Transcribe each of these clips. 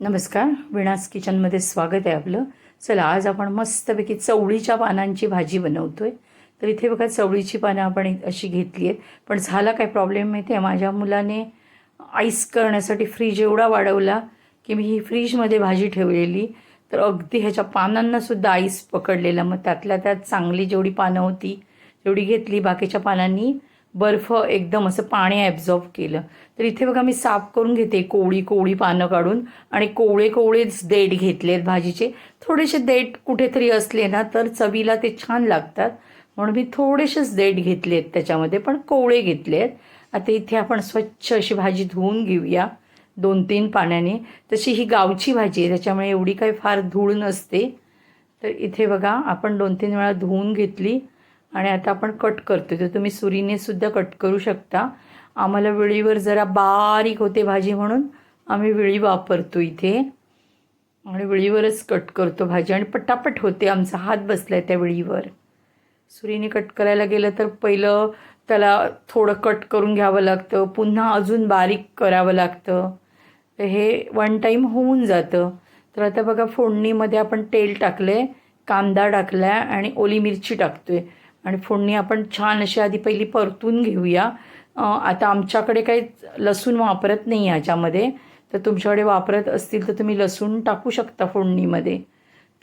नमस्कार विणास किचनमध्ये स्वागत आहे आपलं. चला आज आपण मस्तपैकी चवळीच्या पानांची भाजी बनवतोय. तर इथे बघा चवळीची पानं आपण अशी घेतली आहेत. पण झाला काय प्रॉब्लेम माहिती आहे माझ्या मुलाने आईस करण्यासाठी फ्रीज एवढा वाढवला की मी ही फ्रीजमध्ये भाजी ठेवलेली. तर अगदी ह्याच्या पानांनासुद्धा आईस पकडलेला. मग त्यातल्या त्यात चांगली जेवढी पानं होती तेवढी घेतली. बाकीच्या पानांनी बर्फ एकदम असं पाणी ॲब्झॉर्ब केलं. तर इथे बघा मी साफ करून घेते कोवळी कोवळी पानं काढून आणि कोवळे कोवळेच देठ घेतलेत भाजीचे. थोडेसे देठ कुठेतरी असले ना तर चवीला ते छान लागतात. म्हणून मी थोडेसेच देठ घेतले आहेत त्याच्यामध्ये पण कोवळे घेतले आहेत आता इथे आपण स्वच्छ अशी भाजी धुवून घेऊया दोन तीन पाण्याने. तशी ही गावची भाजी आहे त्याच्यामुळे एवढी काही फार धूळ नसते. तर इथे बघा आपण दोन तीन वेळा धुवून घेतली. आणि आता आपण कट करतो तर तुम्ही सुरीनेसुद्धा कट करू शकता. आम्हाला वेळीवर जरा बारीक होते भाजी म्हणून आम्ही वेळी वापरतो इथे. आणि वेळीवरच कट करतो भाजी. आणि पटापट होते. आमचा हात बसला आहे त्या वेळीवर. सुरीने कट करायला गेलं तर पहिलं त्याला थोडं कट करून घ्यावं लागतं. पुन्हा अजून बारीक करावं लागतं. तर हे वन टाईम होऊन जातं. तर आता बघा फोडणीमध्ये आपण तेल टाकलं आहे कांदा टाकला आहे आणि ओली मिरची टाकतो आहे आणि फोडणी आपण छान अशी आधी पहिली परतून घेऊया. आता आमच्याकडे काही लसूण वापरत नाही ह्याच्यामध्ये तर तुमच्याकडे वापरत असतील तर तुम्ही लसूण टाकू शकता फोडणीमध्ये.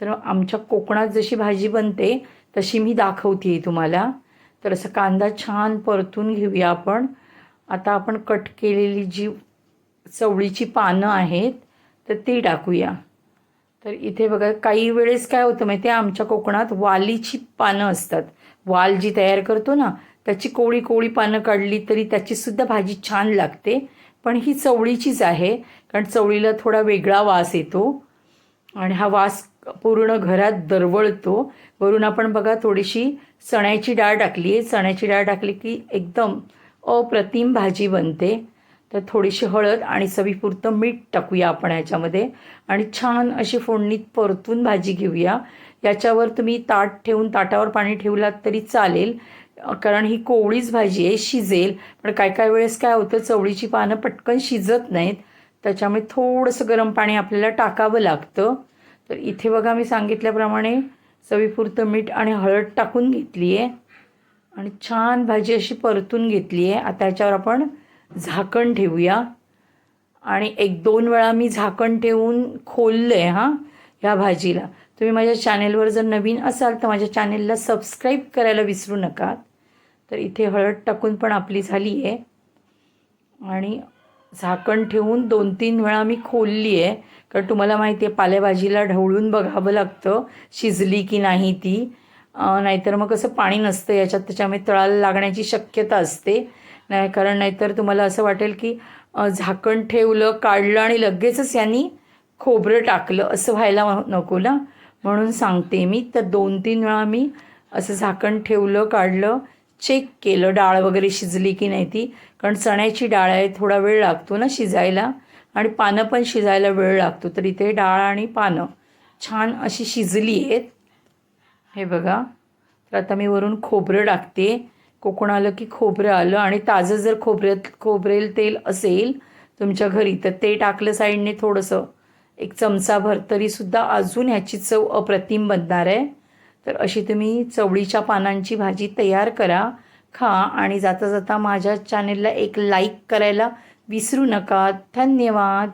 तर आमच्या कोकणात जशी भाजी बनते तशी मी दाखवते तुम्हाला. तर असं कांदा छान परतून घेऊया आपण. आता आपण कट केलेली जी चवळीची पानं आहेत तर ती टाकूया. तर इथे बघा काही वेळेस काय होतं माहिती आहे आमच्या कोकणात वालीची पानं असतात. वाल जी तयार करतो ना त्याची कोवळी कोवळी पानं काढली तरी त्याचीसुद्धा भाजी छान लागते. पण ही चवळीचीच आहे कारण चवळीला थोडा वेगळा वास येतो. आणि हा वास पूर्ण घरात दरवळतो. वरून आपण बघा थोडीशी चण्याची डाळ टाकली आहे चण्याची डाळ टाकली की एकदम अप्रतिम भाजी बनते. तर थोडीशी हळद आणि चवीपुरतं मीठ टाकूया आपण ह्याच्यामध्ये. आणि छान अशी फोडणीत परतून भाजी घेऊया. याच्यावर तुम्ही ताट ठेवून ताटावर पाणी ठेवलात तरी चालेल. कारण ही कोवळीच भाजी आहे शिजेल. पण काय काय वेळेस काय होतं चवळीची पानं पटकन शिजत नाहीत. त्याच्यामुळे थोडंसं गरम पाणी आपल्याला टाकावं लागतं. तर इथे बघा मी सांगितल्याप्रमाणे चवीपुरतं मीठ आणि हळद टाकून घेतली आहे आणि छान भाजी अशी परतून घेतली आहे आता याच्यावर आपण झाकण ठेवूया. आणि एक दोन वेळा मी झाकण ठेवून खोललं आहे हां ह्या भाजीला. तुम्ही माझ्या चॅनेलवर जर नवीन असाल तर माझ्या चॅनेलला सबस्क्राईब करायला विसरू नका तर इथे हळद टाकून पण आपली झाली आहे आणि झाकण ठेवून दोन तीन वेळा मी खोलली आहे कारण तुम्हाला माहिती आहे पालेभाजीला ढवळून बघावं लागतं शिजली की नाही ती. नाहीतर मग कसं पाणी नसतं याच्यात त्याच्यामुळे तळाला लागण्याची शक्यता असते. नाही कारण नाहीतर तुम्हाला असं वाटेल की झाकण ठेवलं काढलं आणि लगेचच यांनी खोबरं टाकलं. असं व्हायला नको ना. म्हणून सांगते मी तर दोन तीन वेळा मी असं झाकण ठेवलं काढलं चेक केलं डाळ वगैरे शिजली की नाही ती. कारण चण्याची डाळ आहे थोडा वेळ लागतो ना शिजायला. आणि पानं पण शिजायला वेळ लागतो तर इथे डाळ आणि पानं छान अशी शिजली आहेत. हे बघा. तर आता मी वरून खोबरं टाकते. कोकण आलं की खोबरं आलं आणि ताजं जर खोबऱ्यात खोबरेल तेल असेल तुमच्या घरी तर ते टाकलं साईडने थोडंसं. एक चमचाभर तरीसुद्धा अजून ह्याची चव अप्रतिम बनणार आहे. तर अशी तुम्ही चवळीच्या पानांची भाजी तयार करा खा आणि जाता जाता माझ्या चॅनेलला एक लाईक करायला विसरू नका. धन्यवाद.